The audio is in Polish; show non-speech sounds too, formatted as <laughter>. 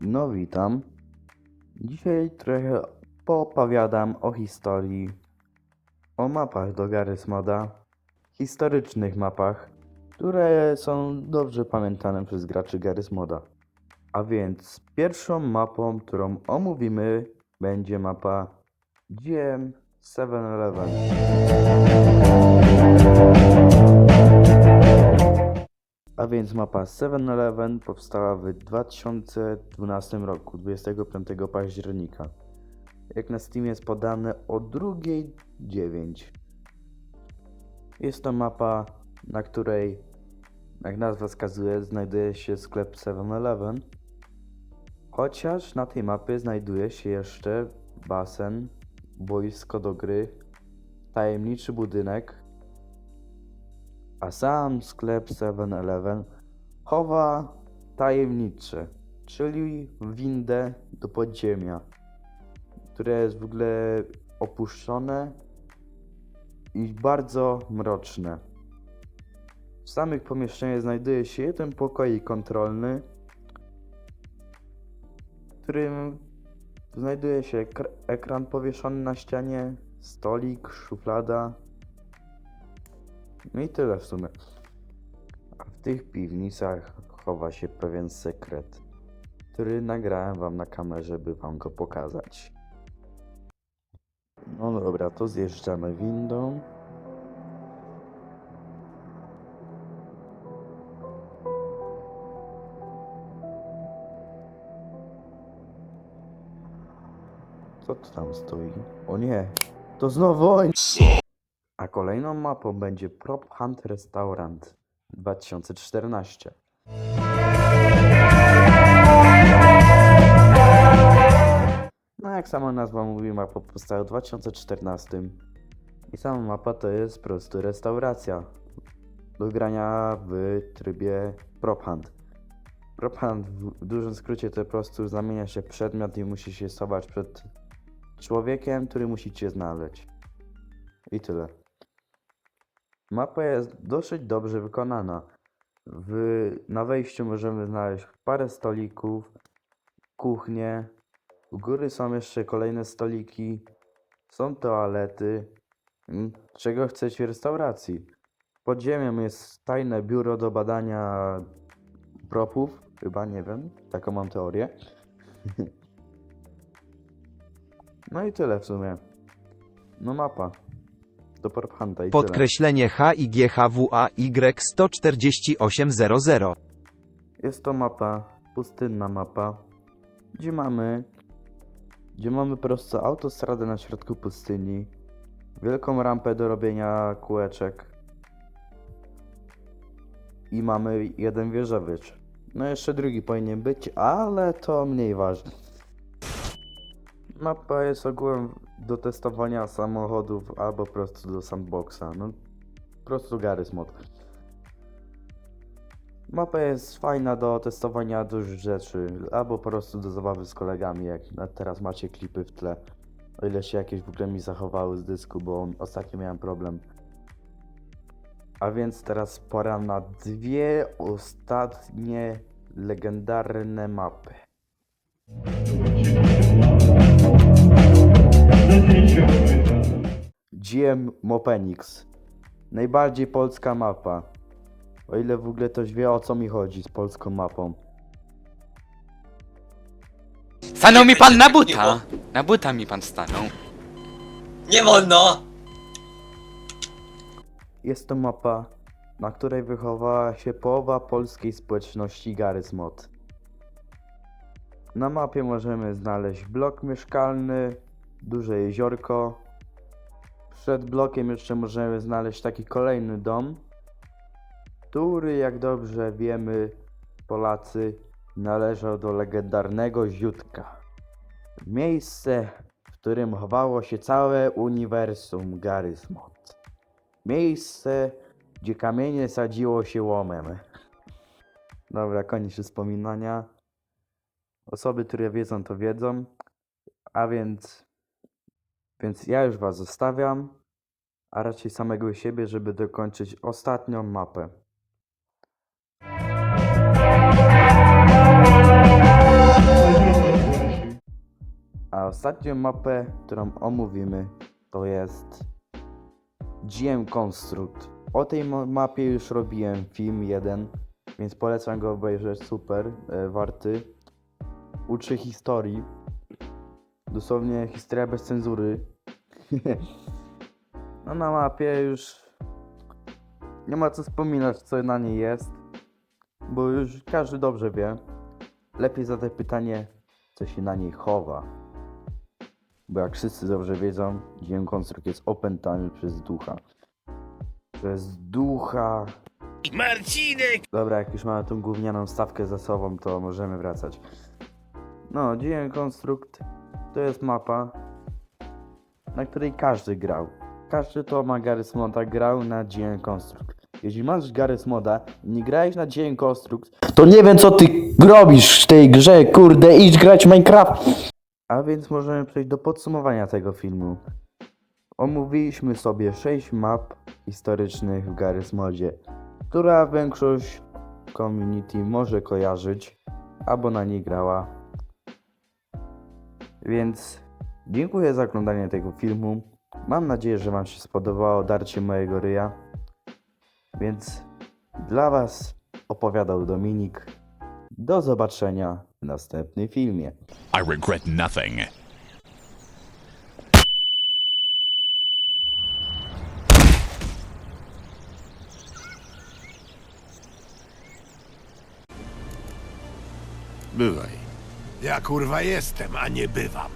No witam. Dzisiaj trochę poopowiadam o historii, o mapach do Garry's Moda, historycznych mapach, które są dobrze pamiętane przez graczy Garry's Moda. A więc pierwszą mapą, którą omówimy, będzie mapa GM 7-Eleven. Więc mapa 7-Eleven powstała w 2012 roku, 25 października. Jak na Steamie jest podane o 2.09. Jest to mapa, na której, jak nazwa wskazuje, znajduje się sklep 7-Eleven. Chociaż na tej mapie znajduje się jeszcze basen, boisko do gry, tajemniczy budynek, a sam sklep 7-Eleven chowa tajemnicze, czyli windę do podziemia, które jest w ogóle opuszczone i bardzo mroczne. W samych pomieszczeniach znajduje się jeden pokoik kontrolny, w którym znajduje się ekr- ekran powieszony na ścianie, stolik, szuflada, no i tyle w sumie. A w tych piwnicach chowa się pewien sekret, który nagrałem wam na kamerze, by wam go pokazać. No dobra, to zjeżdżamy windą. Co to tam stoi? O nie, to znowu oni! Kolejną mapą będzie Prop Hunt Restaurant 2014. No jak sama nazwa mówi, mapa powstała w 2014. I sama mapa to jest po prostu restauracja do grania w trybie Prop Hunt. Prop Hunt w dużym skrócie to po prostu zamienia się przedmiot i musi się schować przed człowiekiem, który musi cię znaleźć. I tyle. Mapa jest dosyć dobrze wykonana. W, na wejściu możemy znaleźć parę stolików, kuchnię. U góry są jeszcze kolejne stoliki. Są toalety. Mm, Czego chcecie restauracji? Pod ziemią jest tajne biuro do badania propów. Chyba, nie wiem. Taką mam teorię. <laughs> no i tyle w sumie. No mapa. Do Prop Hunta i. Podkreślenie HIGHWAY 14800. Jest to mapa, pustynna mapa, gdzie mamy, gdzie mamy po prostu autostradę na środku pustyni, wielką rampę do robienia kółeczek i mamy jeden wieżowicz. No jeszcze drugi powinien być, ale to mniej ważne. Mapa jest ogółem do testowania samochodów albo po prostu do sandboxa, no po prostu Garry's Mod. Mapa jest fajna do testowania dużych rzeczy, albo po prostu do zabawy z kolegami, jak teraz macie klipy w tle. O ile się jakieś w ogóle mi zachowały z dysku, bo ostatnio miałem problem. A więc teraz pora na dwie ostatnie legendarne mapy. GM Mopenix. Najbardziej polska mapa. O ile w ogóle ktoś wie o co mi chodzi z polską mapą. Stanął mi pan na buta! Na buta mi pan stanął. Nie wolno! Jest to mapa, na której wychowała się połowa polskiej społeczności Garry's Mod. Na mapie możemy znaleźć blok mieszkalny, duże jeziorko. Przed blokiem jeszcze możemy znaleźć taki kolejny dom, który jak dobrze wiemy Polacy należał do legendarnego Ziutka. Miejsce, w którym chowało się całe uniwersum Garry's Mod. Miejsce, gdzie kamienie sadziło się łomem. Dobra, koniec wspominania. Osoby, które wiedzą, to wiedzą. A więc, więc ja już was zostawiam, a raczej samego siebie, żeby dokończyć ostatnią mapę. ostatnią mapę, którą omówimy, to jest GM Construct. O tej ma- mapie już robiłem film jeden, więc polecam go obejrzeć, super, e, warty. Uczy historii. Dosłownie historia bez cenzury. <laughs> no na mapie już nie ma co wspominać, co na niej jest, bo już każdy dobrze wie. Lepiej zadać pytanie, co się na niej chowa. Bo jak wszyscy dobrze wiedzą, GM Construct jest opętany przez ducha. Przez ducha. Marcinek! Dobra, jak już mamy tą gównianą stawkę za sobą, to możemy wracać. No, GM Construct to jest mapa, na której każdy grał. Każdy, kto ma Garry's Moda, grał na GM Construct. Jeśli masz Garry's Moda i nie grałeś na GM Construct, to nie wiem co ty robisz w tej grze, kurde, idź grać Minecraft! A więc możemy przejść do podsumowania tego filmu. Omówiliśmy sobie 6 map historycznych w Garry's Modzie, która większość community może kojarzyć, albo na niej grała. Więc dziękuję za oglądanie tego filmu. Mam nadzieję, że Wam się spodobało darcie mojego ryja. Więc dla Was opowiadał Dominik. Do zobaczenia w następnym filmie. I regret nothing. Bywaj. Ja kurwa jestem, a nie bywam.